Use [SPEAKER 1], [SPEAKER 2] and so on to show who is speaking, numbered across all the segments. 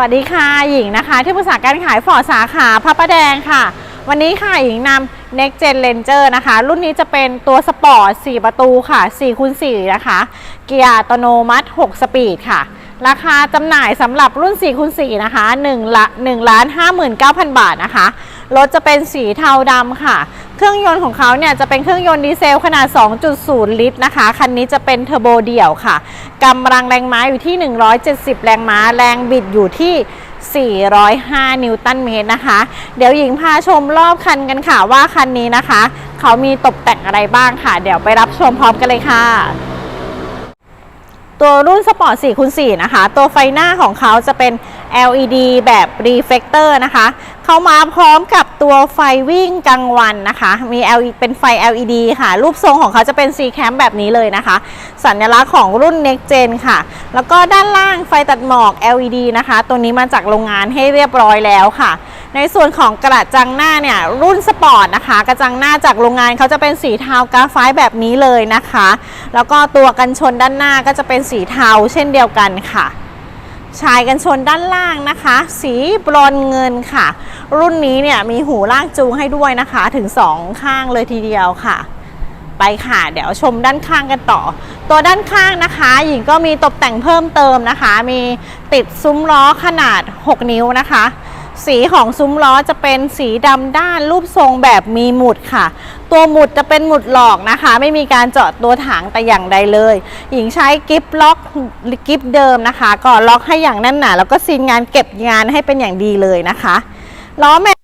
[SPEAKER 1] วัสดีค่ะหญิงนะคะ ที่ปรึกษาการขายฟอร์สาขาพระประแดงค่ะ วันนี้ค่ะหญิงนำ Next Gen Ranger นะคะ รุ่นนี้จะเป็นตัวสปอร์ต 4 ประตูค่ะ4คูณ4นะคะ เกียร์อัตโนมัติ 6 สปีดค่ะ ราคาจำหน่ายสำหรับรุ่น4คูณ4นะคะ1ละ1ล้าน59,000 บาทนะคะ รถจะเป็นสีเทาดำค่ะ เครื่องยนต์ของเขาเนี่ยจะเป็นเครื่องยนต์ดีเซลขนาด 2.0 ลิตรนะคะ คันนี้จะเป็นเทอร์โบเดี่ยวค่ะกำลังแรงม้าอยู่ที่ 170 แรงม้า แรงบิดอยู่ที่ 405 นิวตันเมตรนะคะ เดี๋ยวหญิงพาชมรอบคันกันค่ะว่าคันนี้นะคะ เขามีตกแต่งอะไรบ้างค่ะ เดี๋ยวไปรับชมพร้อมกันเลยค่ะตัวรุ่นสปอร์ต4คูณ4นะคะ ตัวไฟหน้าของเขาจะเป็น LED แบบ reflector นะคะ เข้ามาพร้อมกับตัวไฟวิ่งกลางวันนะคะ มี LED เป็นไฟ LED ค่ะ รูปทรงของเขาจะเป็น C cam แบบนี้เลยนะคะ สัญลักษณ์ของรุ่น next gen ค่ะ แล้วก็ด้านล่างไฟตัดหมอก LED นะคะ ตัวนี้มาจากโรงงานให้เรียบร้อยแล้วค่ะ ในส่วนของกระจังหน้าเนี่ย รุ่นสปอร์ตนะคะ กระจังหน้าจากโรงงานเขาจะเป็นสีเทากราไฟต์แบบนี้เลยนะคะ แล้วก็ตัวกันชนด้านหน้าก็จะเป็นสีเทาเช่นเดียวกันค่ะ ชายกันชนด้านล่างนะคะ สีบรอนเงินค่ะ รุ่นนี้เนี่ยมีหูลากจูงให้ด้วยนะคะ ถึง 2 ข้างเลยทีเดียวค่ะ ไปค่ะ เดี๋ยวชมด้านข้างกันต่อ ตัวด้านข้างนะคะ หญิงก็มีตกแต่งเพิ่มเติมนะคะ มีติดซุ้มล้อขนาด 6 นิ้วนะคะ สีของซุ้มล้อจะเป็นสีดำด้านรูปทรงแบบมีหมุดค่ะ ตัวหมุดจะเป็นหมุดหลอกนะคะ ไม่มีการเจาะตัวถังแต่อย่างใดเลย หญิงใช้กิฟล็อกกิฟเดิมนะคะก็ล็อกให้อย่างแน่นหนาแล้วก็ซีนงานเก็บงานให้เป็นอย่างดีเลยนะคะล้อแม็ก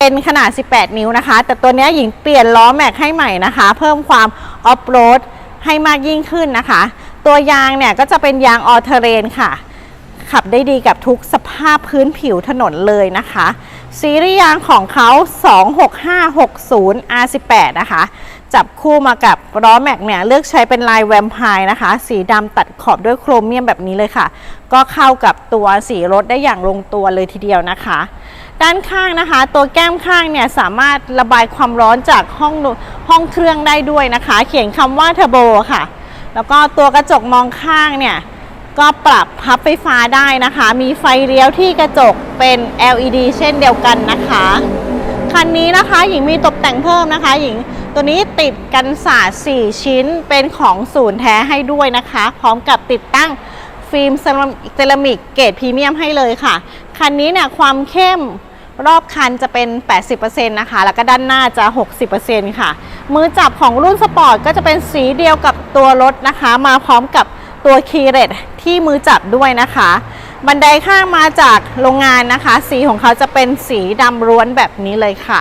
[SPEAKER 1] เป็นขนาด 18 นิ้วนะคะ แต่ตัวนี้หญิงเปลี่ยนล้อแม็กให้ใหม่นะคะ เพิ่มความออฟโรดให้มากยิ่งขึ้นนะคะ ตัวยางเนี่ยก็จะเป็นยางออเทเรนค่ะ ขับได้ดีกับทุกสภาพพื้นผิวถนนเลยนะคะ ซีรีส์ยางของเขา 26560 R18 นะคะ จับคู่มากับล้อแม็กเนี่ย เลือกใช้เป็นลายแวมไพร์นะคะ สีดำตัดขอบด้วยโครเมียมแบบนี้เลยค่ะ ก็เข้ากับตัวสีรถได้อย่างลงตัวเลยทีเดียวนะคะ ด้านข้างนะคะ ตัวแก้มข้างเนี่ย สามารถระบายความร้อนจากห้องห้องเครื่องได้ด้วยนะคะ เขียนคำว่าเทอร์โบค่ะ แล้วก็ตัวกระจกมองข้างเนี่ย ก็ปรับพับไฟฟ้าได้นะคะ มีไฟเลี้ยวที่กระจกเป็น LED เช่นเดียวกันนะคะ คันนี้นะคะหญิงมีตกแต่งเพิ่มนะคะ หญิงตัวนี้ติดกันศาสตร์4ชิ้นเป็นของศูนย์แท้ให้ด้วยนะคะ พร้อมกับติดตั้งฟิล์มเซรามิกเกรดพรีเมียมให้เลยค่ะ คันนี้เนี่ยความเข้มรอบคันจะเป็น 80%นะคะ แล้วก็ด้านหน้าจะ 60%ค่ะ มือจับของรุ่นสปอร์ตก็จะเป็นสีเดียวกับตัวรถนะคะ มาพร้อมกับ ตัวคีย์เรตที่มือจับด้วยนะคะ บันไดข้างมาจากโรงงานนะคะ สีของเขาจะเป็นสีดำร้วนแบบนี้เลยค่ะ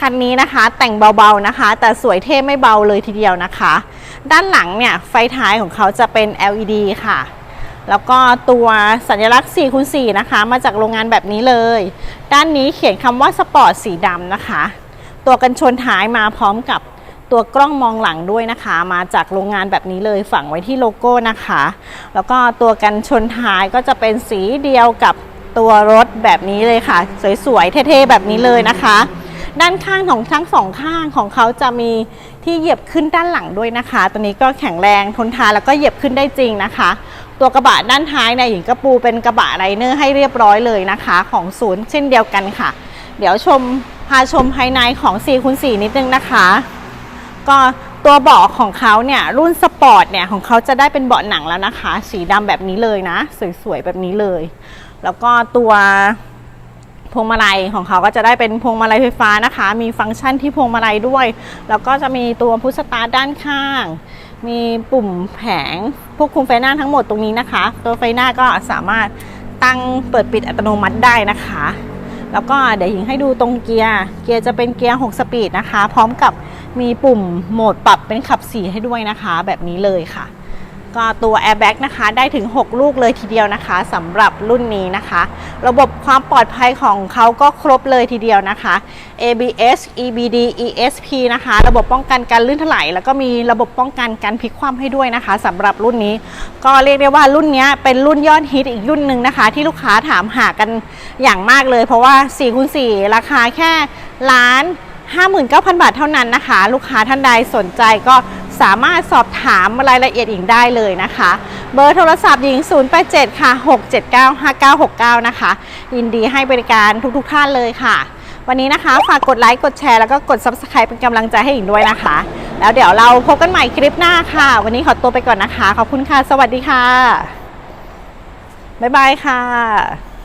[SPEAKER 1] คันนี้นะคะแต่งเบาๆนะคะ แต่สวยเท่ไม่เบาเลยทีเดียวนะคะ ด้านหลังเนี่ยไฟท้ายของเขาจะเป็น LED ค่ะแล้วก็ตัวสัญลักษณ์4คูณ4นะคะ มาจากโรงงานแบบนี้เลย ด้านนี้เขียนคำว่าสปอร์ตสีดำนะคะ ตัวกันชนท้ายมาพร้อมกับ ตัวกล้องมองหลังด้วยนะคะ มาจากโรงงานแบบนี้เลยฝังไว้ที่โลโก้นะคะ แล้วก็ตัวกันชนท้ายก็จะเป็นสีเดียวกับตัวรถแบบนี้เลยค่ะ สวยๆเท่ๆแบบนี้เลยนะคะ ด้านข้างของทั้งสองข้างของเขาจะมีที่เหยียบขึ้นด้านหลังด้วยนะคะ ตัวนี้ก็แข็งแรงทนทานแล้วก็เหยียบขึ้นได้จริงนะคะ ตัวกระบะด้านท้ายเนี่ยหญิงกระปูเป็นกระบะไรเนอร์ให้เรียบร้อยเลยนะคะ ของศูนย์เช่นเดียวกันค่ะ เดี๋ยวชมพาชมภายในของ4คูณ4นิดนึงนะคะ ก็ตัวเบาะของเขาเนี่ยรุ่นสปอร์ตเนี่ยของเขาจะได้เป็นเบาะหนังแล้วนะคะ สีดำแบบนี้เลยนะ สวยๆแบบนี้เลย แล้วก็ตัวพวงมาลัยของเขาก็จะได้เป็นพวงมาลัยไฟฟ้านะคะ มีฟังก์ชันที่พวงมาลัยด้วย แล้วก็จะมีตัวพุชสตาร์ด้านข้าง มีปุ่มแผงควบคุมไฟหน้าทั้งหมดตรงนี้นะคะ ตัวไฟหน้าก็สามารถตั้งเปิดปิดอัตโนมัติได้นะคะ แล้วก็เดี๋ยวหญิงให้ดูตรงเกียร์ เกียร์จะเป็นเกียร์ 6 สปีดนะคะ พร้อมกับ มีปุ่มโหมดปรับเป็นขับสีให้ด้วยนะคะ แบบนี้เลยค่ะ ก็ตัว Airbag นะคะ ได้ถึง 6 ลูกเลยทีเดียวนะคะสำหรับรุ่นนี้นะคะ ระบบความปลอดภัยของเขาก็ครบเลยทีเดียวนะคะ ABS EBD ESP นะคะ ระบบป้องกันการลื่นถลายแล้วก็มีระบบป้องกันการพลิกคว่ำให้ด้วยนะคะสำหรับรุ่นนี้ ก็เรียกได้ว่ารุ่นนี้เป็นรุ่นยอดฮิตอีกรุ่นหนึ่งนะคะ ที่ลูกค้าถามหากันอย่างมากเลย เพราะว่า4คูณ4ราคาแค่ล้าน 59,000 บาทเท่านั้นนะคะ ลูกค้าท่านใดสนใจก็สามารถสอบถามรายละเอียดอีกได้เลยนะคะ เบอร์โทรศัพท์หญิง 087 ค่ะ 679 5969 นะคะ ยินดีให้บริการทุกๆทท่านเลยค่ะ วันนี้นะคะ ฝากกดไลค์กดแชร์แล้วก็กด Subscribe เป็นกำลังใจให้หญิงด้วยนะคะ แล้วเดี๋ยวเราพบกันใหม่คลิปหน้าค่ะ วันนี้ขอตัวไปก่อนนะคะ ขอบคุณค่ะ สวัสดีค่ะ บ๊ายบายค่ะ